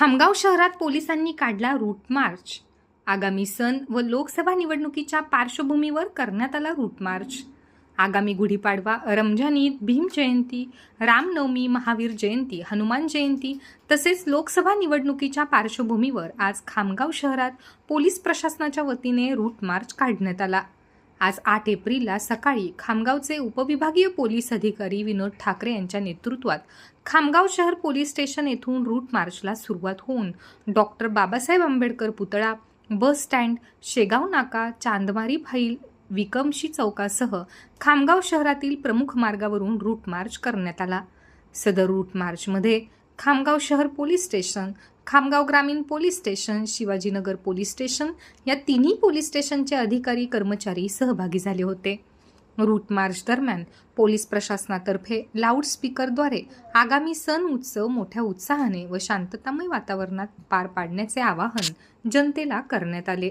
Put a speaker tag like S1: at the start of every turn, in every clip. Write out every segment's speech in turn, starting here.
S1: खामगाव शहरात पोलिसांनी काढला रूट मार्च आगामी सण व लोकसभा निवडणुकीच्या पार्श्वभूमीवर करण्यात आला रूट मार्च आगामी गुढीपाडवा रमजान ईद भीम जयंती रामनवमी महावीर जयंती हनुमान जयंती तसेच लोकसभा निवडणुकीच्या पार्श्वभूमीवर आज खामगाव शहरात पोलीस प्रशासनाच्या वतीने रूट मार्च काढण्यात आला. आज आठ एप्रिलला सकाळी खामगावचे उपविभागीय पोलीस अधिकारी विनोद ठाकरे यांच्या नेतृत्वात खामगाव शहर पोलीस स्टेशन येथून रूट मार्चला सुरुवात होऊन डॉक्टर बाबासाहेब आंबेडकर पुतळा बस स्टँड शेगाव नाका चांदमारी फाईल विकमशी चौकासह खामगाव शहरातील प्रमुख मार्गावरून रूट मार्च करण्यात आला. सदर रूट मार्चमध्ये खामगाव शहर पोलीस स्टेशन खामगाव ग्रामीण police station Shivajinagar police station या तिन्ही पोलीस स्टेशनचे अधिकारी कर्मचारी सहभागी झाले होते. रूट मार्च दरम्यान पोलीस प्रशासनातर्फे लाऊडस्पीकरद्वारे आगामी सण उत्सव मोठ्या उत्साहाने व शांततामय वातावरणात पार पाडण्याचे आवाहन जनतेला करण्यात आले.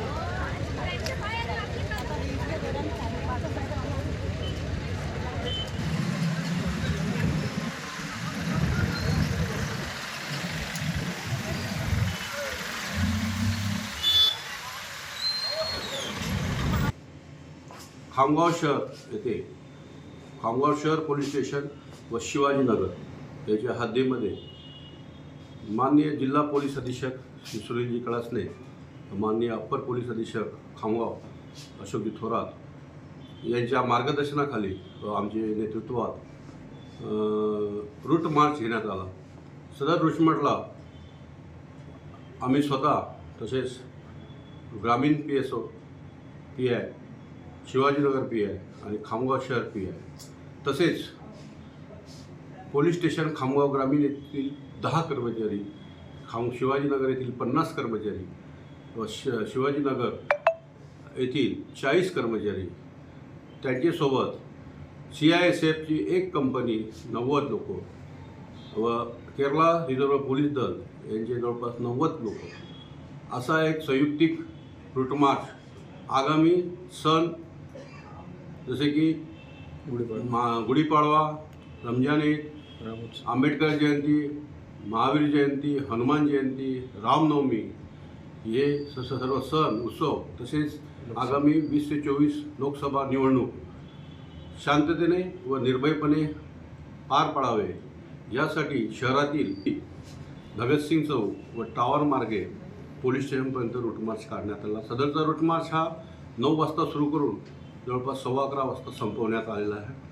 S2: खामगाव शहर येथे खामगाव शहर पोलीस स्टेशन व शिवाजीनगर याच्या हद्दीमध्ये माननीय जिल्हा पोलीस अधीक्षक श्री सुनीलजी कळासने माननीय अप्पर पोलीस अधीक्षक खामगाव अशोकजी थोरात यांच्या मार्गदर्शनाखाली आमचे नेतृत्वात रूट मार्च घेण्यात आला. सदर रूट आम्ही स्वतः तसेच ग्रामीण P S O P I Shivajinagar P I आणि खामगाव शहर पी आय. तसेच पोलीस स्टेशन खामगाव ग्रामीण येथील दहा कर्मचारी खाम शिवाजीनगर येथील पन्नास कर्मचारी व श शिवाजीनगर येथील चाळीस कर्मचारी त्यांच्यासोबत सी आय एस एफची एक कंपनी नव्वद लोक व केरला रिझर्व्ह पोलीस दल यांचे जवळपास नव्वद लोक. असा एक संयुक्तिक रूटमार्च आगामी सण जसे की मा गुढीपाडवा रमजान ईद आंबेडकर जयंती महावीर जयंती हनुमान जयंती रामनवमी हे स- सर्व सण उत्सव तसेच आगामी वीस ते चोवीस लोकसभा निवडणूक. शांततेने व निर्भयपणे पार पाडावे. यासाठी शहरातील भगतसिंग चौक व टावर मार्गे पोलीस स्टेशनपर्यंत रूट मार्च काढण्यात आला. सदरचा रूट मार्च हा नऊ वाजता सुरू करून जवळपास सव्वा अकरा वाजता संपवण्यात आलेला आहे.